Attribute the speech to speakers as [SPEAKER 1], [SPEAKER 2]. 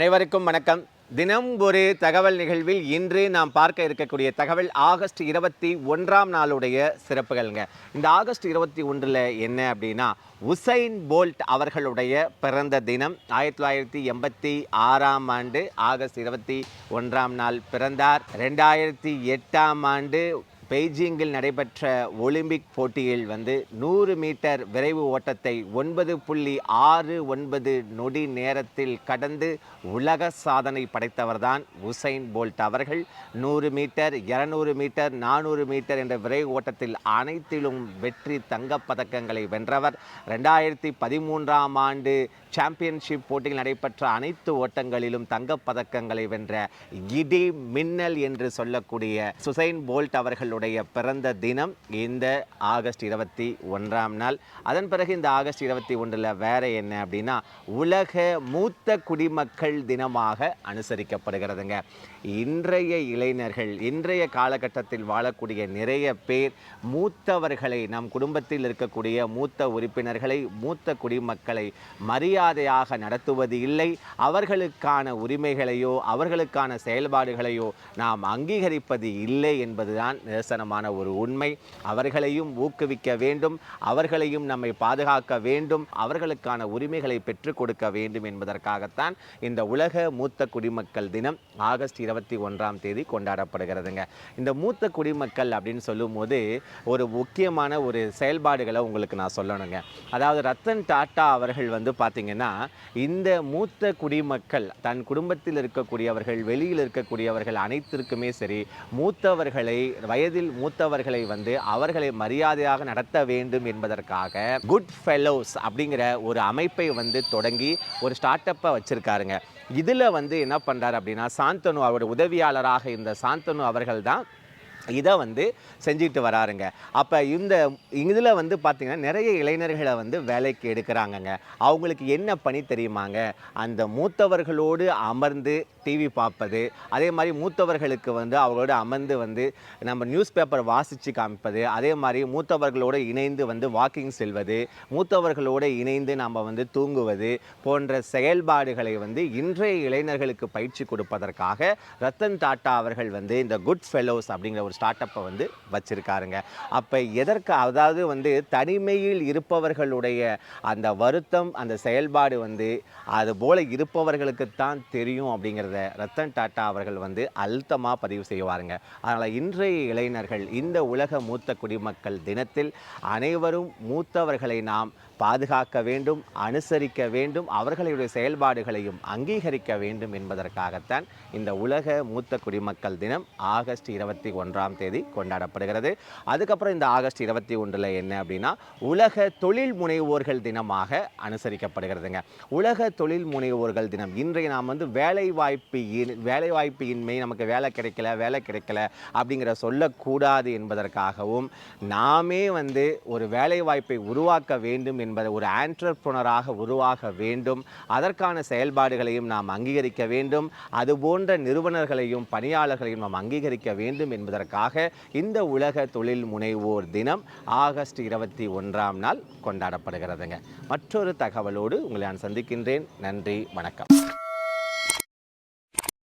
[SPEAKER 1] அனைவருக்கும் வணக்கம். தினம் ஒரு தகவல் நிகழ்வில் இன்று நாம் பார்க்க இருக்கக்கூடிய தகவல் ஆகஸ்ட் இருபத்தி ஒன்றாம் நாளுடைய சிறப்புகள்ங்க. இந்த ஆகஸ்ட் இருபத்தி ஒன்றில் என்ன அப்படின்னா உசைன் போல்ட் அவர்களுடைய பிறந்த தினம் ஆயிரத்தி தொள்ளாயிரத்தி எண்பத்தி ஆறாம் ஆண்டு ஆகஸ்ட் இருபத்தி ஒன்றாம் நாள் பிறந்தார். ரெண்டாயிரத்தி எட்டாம் ஆண்டு பெய்ஜிங்கில் நடைபெற்ற ஒலிம்பிக் போட்டியில் வந்து நூறு மீட்டர் விரைவு ஓட்டத்தை ஒன்பது புள்ளி ஆறு ஒன்பது நொடி நேரத்தில் கடந்து உலக சாதனை படைத்தவர்தான் உசைன் போல்ட் அவர்கள். நூறு மீட்டர் இரநூறு மீட்டர் நானூறு மீட்டர் என்ற விரைவு ஓட்டத்தில் அனைத்திலும் வெற்றி தங்கப் பதக்கங்களை வென்றவர். ரெண்டாயிரத்தி பதிமூன்றாம் ஆண்டு சாம்பியன்ஷிப் போட்டியில் நடைபெற்ற அனைத்து ஓட்டங்களிலும் தங்கப் பதக்கங்களை வென்ற இடி மின்னல் என்று சொல்லக்கூடிய சுசைன் போல்ட் அவர்களுடைய பிறந்த தினம் இந்த ஆகஸ்ட் இருபத்தி ஒன்றாம் நாள். அதன் பிறகு இந்த ஆகஸ்ட் இருபத்தி ஒன்றில் வேற என்ன அப்படின்னா உலக மூத்த குடிமக்கள் தினமாக அனுசரிக்கப்படுகிறதுங்க. இன்றைய இளைஞர்கள் இன்றைய காலகட்டத்தில் வாழக்கூடிய நிறைய பேர் மூத்தவர்களை நம் குடும்பத்தில் இருக்கக்கூடிய மூத்த உறுப்பினர்களை மூத்த குடிமக்களை மரியாதையாக நடத்துவது இல்லை. அவர்களுக்கான உரிமைகளையோ அவர்களுக்கான செயல்பாடுகளையோ நாம் அங்கீகரிப்பது இல்லை என்பதுதான் நிதர்சனமான ஒரு உண்மை. அவர்களையும் ஊக்குவிக்க வேண்டும். அவர்களையும் நம்மை பாதுகாக்க வேண்டும். அவர்களுக்கான உரிமைகளை பெற்றுக் கொடுக்க வேண்டும் என்பதற்காகத்தான் இந்த உலக மூத்த குடிமக்கள் தினம் ஆகஸ்ட் இருபத்தி ஒன்றாம் தேதி கொண்டாடப்படுகிறதுங்க. இந்த மூத்த குடிமக்கள் அப்படின்னு சொல்லும்போது ஒரு முக்கியமான ஒரு செயல்பாடுகளை உங்களுக்கு நான் சொல்லணுங்க. அதாவது ரத்தன் டாட்டா அவர்கள் வந்து பார்த்தீங்கன்னா இந்த மூத்த குடிமக்கள் தன் குடும்பத்தில் இருக்கக்கூடியவர்கள் வெளியில் இருக்கக்கூடியவர்கள் அனைத்திற்குமே சரி மூத்தவர்களை வயதில் மூத்தவர்களை வந்து அவர்களை மரியாதையாக நடத்த வேண்டும் என்பதற்காக குட் ஃபெலோஸ் அப்படிங்கிற ஒரு அமைப்பை வந்து தொடங்கி ஒரு ஸ்டார்ட் அப்பை வச்சிருக்காருங்க. இதில் வந்து என்ன பண்ணுறாரு அப்படின்னா சாந்தனு அவருடைய உதவியாளராக இருந்த சாந்தனு அவர்கள் தான் இதை வந்து செஞ்சுட்டு வராருங்க. அப்போ இந்த இதில் வந்து பார்த்திங்கன்னா நிறைய இளைஞர்களை வந்து வேலைக்கு எடுக்கிறாங்கங்க. அவங்களுக்கு என்ன பணி தெரியுமாங்க? அந்த மூத்தவர்களோடு அமர்ந்து டிவி பார்ப்பது அதே மாதிரி மூத்தவர்களுக்கு வந்து அவங்களோட அமர்ந்து வந்து நம்ம நியூஸ் பேப்பர் வாசித்து காமிப்பது அதே மாதிரி மூத்தவர்களோடு இணைந்து வந்து வாக்கிங் செல்வது மூத்தவர்களோடு இணைந்து நம்ம வந்து தூங்குவது போன்ற செயல்பாடுகளை வந்து இன்றைய இளைஞர்களுக்கு பயிற்சி கொடுப்பதற்காக ரத்தன் டாட்டா அவர்கள் வந்து இந்த குட் ஃபெலோஸ் அப்படிங்கிற ஒரு ஸ்டார்ட் அப்பை வந்து வச்சுருக்காருங்க. அப்போ எதற்கு அதாவது வந்து தனிமையில் இருப்பவர்களுடைய அந்த வருத்தம் அந்த செயல்பாடு வந்து அது போல இருப்பவர்களுக்குத்தான் தெரியும் அப்படிங்கிறத ரத்தன் டாட்டா அவர்கள் வந்து அழுத்தமாக பதிவு செய்வாருங்க. அதனால் இன்றைய இளைஞர்கள் இந்த உலக மூத்த குடிமக்கள் தினத்தில் அனைவரும் மூத்தவர்களை நாம் பாதுகாக்க வேண்டும் அனுசரிக்க வேண்டும் அவர்களுடைய செயல்பாடுகளையும் அங்கீகரிக்க வேண்டும் என்பதற்காகத்தான் இந்த உலக மூத்த குடிமக்கள் தினம் ஆகஸ்ட் இருபத்தி ஒன்றாம் தேதி கொண்டாடப்படுகிறது. அதுக்கப்புறம் இந்த ஆகஸ்ட் இருபத்தி ஒன்றில் என்ன அப்படின்னா உலக தொழில் முனைவோர்கள் தினமாக அனுசரிக்கப்படுகிறதுங்க. உலக தொழில் முனைவோர்கள் தினம். இன்றைய நாம் வந்து வேலைவாய்ப்பு வேலைவாய்ப்பு இன்மை நமக்கு வேலை கிடைக்கல வேலை கிடைக்கல அப்படிங்கிற சொல்லக்கூடாது என்பதற்காகவும் நாமே வந்து ஒரு வேலைவாய்ப்பை உருவாக்க வேண்டும் என்பதை ஒரு ஆண்டர்ப்ரனராக உருவாக வேண்டும். அதற்கான செயல்பாடுகளையும் நாம் அங்கீகரிக்க வேண்டும். அது போன்ற நிறுவனர்களையும் பணியாளர்களையும் நாம் அங்கீகரிக்க வேண்டும் என்பதற்காக இந்த உலக தொழில் முனைவோர் தினம் ஆகஸ்ட் இருபத்தி ஒன்றாம் நாள் கொண்டாடப்படுகிறதுங்க. மற்றொரு தகவலோடு உங்களை நான் சந்திக்கின்றேன். நன்றி வணக்கம்.